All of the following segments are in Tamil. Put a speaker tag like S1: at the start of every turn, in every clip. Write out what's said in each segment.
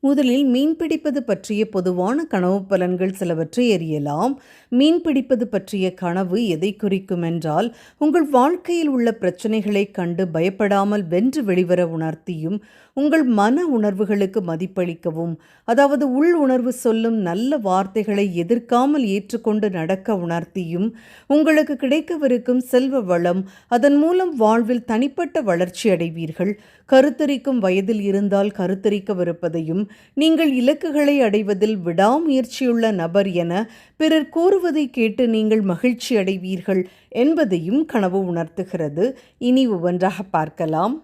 S1: முதலில் மீன் பிடிப்பது பற்றிய பொதுவான கனவு பலன்கள் சிலவற்றை அறியலாம் மீன் பிடிப்பது பற்றிய கனவு எதை குறிக்கும் என்றால் உங்கள் வாழ்க்கையில் உள்ள பிரச்சனைகளை கண்டு பயப்படாமல் வென்று வெளிவர உணர்த்தியும் உங்கள் மன உணர்வுகளுக்கு மதிப்பளிக்கவும் அதாவது உள் உணர்வு சொல்லும் நல்ல வார்த்தைகளை எதிர்க்காமல் ஏற்றுக்கொண்டு நடக்க உணர்த்தியும் உங்களுக்கு கிடைக்கவிருக்கும் செல்வ வளம் அதன் மூலம் வாழ்வில் தனிப்பட்ட வளர்ச்சி அடைவீர்கள். கருத்தரிக்கும் வயதில் இருந்தால் கருத்தரிக்கவிருப்பதையும் நீங்கள் இலக்குகளை அடைவதில் விடாமுயற்சியுள்ள நபர் என பிறர் கூறுவதை கேட்டு நீங்கள் மகிழ்ச்சி அடைவீர்கள் என்பதையும் கனவு உணர்த்துகிறது. இனி ஒவ்வொன்றாக பார்க்கலாம்.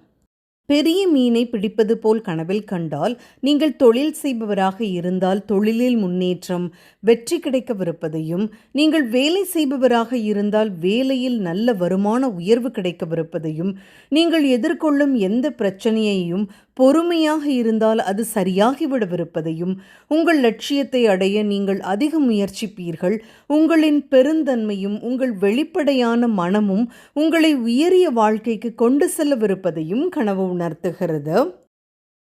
S1: பெரிய மீனை பிடிப்பது போல் கனவில் கண்டால் நீங்கள் தொழில் செய்பவராக இருந்தால் தொழிலில் முன்னேற்றம் வெற்றி கிடைக்கவிருப்பதையும் நீங்கள் வேலை செய்பவராக இருந்தால் வேலையில் நல்ல வருமான உயர்வு கிடைக்கவிருப்பதையும் நீங்கள் எதிர்கொள்ளும் எந்த பிரச்சனையையும் பொறுமையாக இருந்தால் அது சரியாகிவிடவிருப்பதையும் உங்கள் லட்சியத்தை அடைய நீங்கள் அதிக முயற்சிப்பீர்கள். உங்களின் பெருந்தன்மையும் உங்கள் வெளிப்படையான மனமும் உங்களை உயரிய வாழ்க்கைக்கு கொண்டு செல்லவிருப்பதையும் கனவு உணர்த்துகிறது.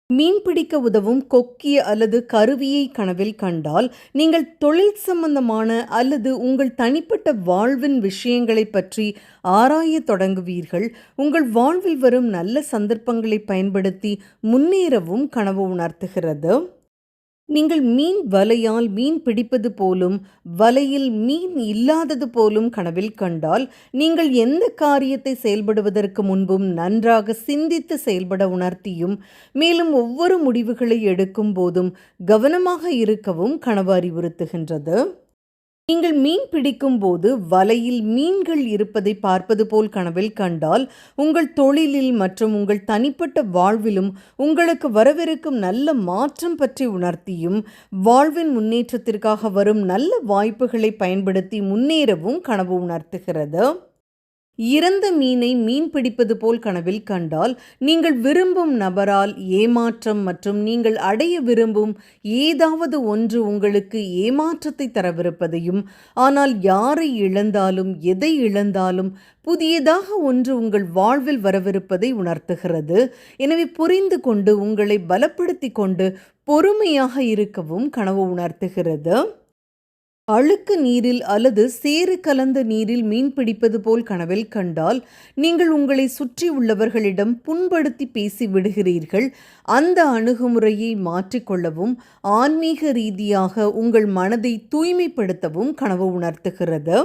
S1: மீன் பிடிக்க உதவும் கொக்கிய அல்லது கருவியை கனவில் கண்டால் நீங்கள் தொழில் சம்பந்தமான அல்லது உங்கள் தனிப்பட்ட வாழ்வின் விஷயங்களை பற்றி ஆராய தொடங்குவீர்கள். உங்கள் வாழ்வில் வரும் நல்ல சந்தர்ப்பங்களை பயன்படுத்தி முன்னேறவும் கனவு உணர்த்துகிறது. நீங்கள் மீன் வலையால் மீன் பிடிப்பது போலும் வலையில் மீன் இல்லாதது போலும் கனவில் கண்டால் நீங்கள் எந்த காரியத்தை செயல்படுவதற்கு முன்பும் நன்றாக சிந்தித்து செயல்பட உணர்த்தியும் மேலும் ஒவ்வொரு முடிவுகளை எடுக்கும் போதும் கவனமாக இருக்கவும் கனவு அறிவுறுத்துகின்றது. நீங்கள் மீன் பிடிக்கும் போது வலையில் மீன்கள் இருப்பதை பார்ப்பது போல் கனவில் கண்டால் உங்கள் தொழிலில் மற்றும் உங்கள் தனிப்பட்ட வாழ்விலும் உங்களுக்கு வரவிருக்கும் நல்ல மாற்றம் பற்றி உணர்த்தியும் வாழ்வின் முன்னேற்றத்திற்காக வரும் நல்ல வாய்ப்புகளை பயன்படுத்தி முன்னேறவும் கனவு உணர்த்துகிறது. இறந்த மீனை மீன் பிடிப்பது போல் கனவில் கண்டால் நீங்கள் விரும்பும் நபரால் ஏமாற்றம் மற்றும் நீங்கள் அடைய விரும்பும் ஏதாவது ஒன்று உங்களுக்கு ஏமாற்றத்தை தரவிருப்பதையும் ஆனால் யாரை இழந்தாலும் எதை இழந்தாலும் புதியதாக ஒன்று உங்கள் வாழ்வில் வரவிருப்பதை உணர்த்துகிறது. எனவே புரிந்து கொண்டு உங்களை பலப்படுத்தி கொண்டு பொறுமையாக இருக்கவும் கனவு உணர்த்துகிறது. அழுக்கு நீரில் அல்லது சேறு கலந்த நீரில் மீன் பிடிப்பது போல் கனவில் கண்டால் நீங்கள் உங்களை சுற்றி உள்ளவர்களிடம் புண்படுத்தி பேசி விடுகிறீர்கள். அந்த அணுகுமுறையை மாற்றிக்கொள்ளவும் ஆன்மீக ரீதியாக உங்கள் மனதை தூய்மைப்படுத்தவும் கனவு உணர்த்துகிறது.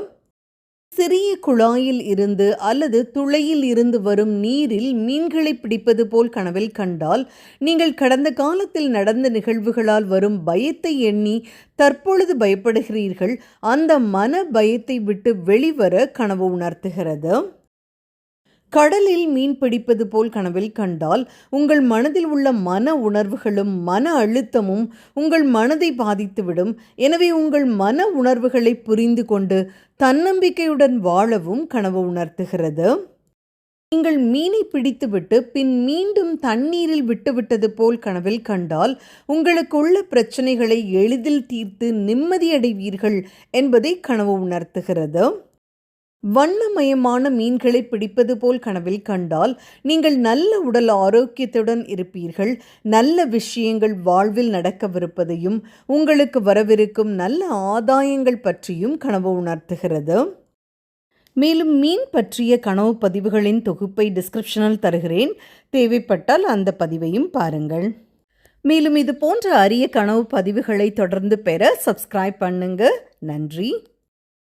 S1: சிறிய குழாயில் இருந்து அல்லது துளையில் இருந்து வரும் நீரில் மீன்களை பிடிப்பது போல் கனவில் கண்டால் நீங்கள் கடந்த காலத்தில் நடந்த நிகழ்வுகளால் வரும் பயத்தை எண்ணி தற்பொழுது பயப்படுகிறீர்கள். அந்த மன பயத்தை விட்டு வெளிவர கனவு உணர்த்துகிறது. கடலில் மீன் பிடிப்பது போல் கனவில் கண்டால் உங்கள் மனதில் உள்ள மன உணர்வுகளும் மன அழுத்தமும் உங்கள் மனதை பாதித்துவிடும். எனவே உங்கள் மன உணர்வுகளை புரிந்து கொண்டு தன்னம்பிக்கையுடன் வாழவும் கனவு உணர்த்துகிறது. நீங்கள் மீனை பிடித்துவிட்டு பின் மீண்டும் தண்ணீரில் விட்டுவிட்டது போல் கனவில் கண்டால் உங்களுக்குள்ள பிரச்சனைகளை எளிதில் தீர்த்து நிம்மதியடைவீர்கள் என்பதை கனவு உணர்த்துகிறது. வண்ணமயமான மீன்களை பிடிப்பது போல் கனவில் கண்டால் நீங்கள் நல்ல உடல் ஆரோக்கியத்துடன் இருப்பீர்கள். நல்ல விஷயங்கள் வாழ்வில் நடக்கவிருப்பதையும் உங்களுக்கு வரவிருக்கும் நல்ல ஆதாயங்கள் பற்றியும் கனவு உணர்த்துகிறது. மேலும் மீன் பற்றிய கனவு பதிவுகளின் தொகுப்பை டிஸ்கிரிப்ஷனில் தருகிறேன். தேவைப்பட்டால் அந்த பதிவையும் பாருங்கள். மேலும் இது போன்ற அரிய கனவு பதிவுகளை தொடர்ந்து பெற சப்ஸ்கிரைப் பண்ணுங்க. நன்றி.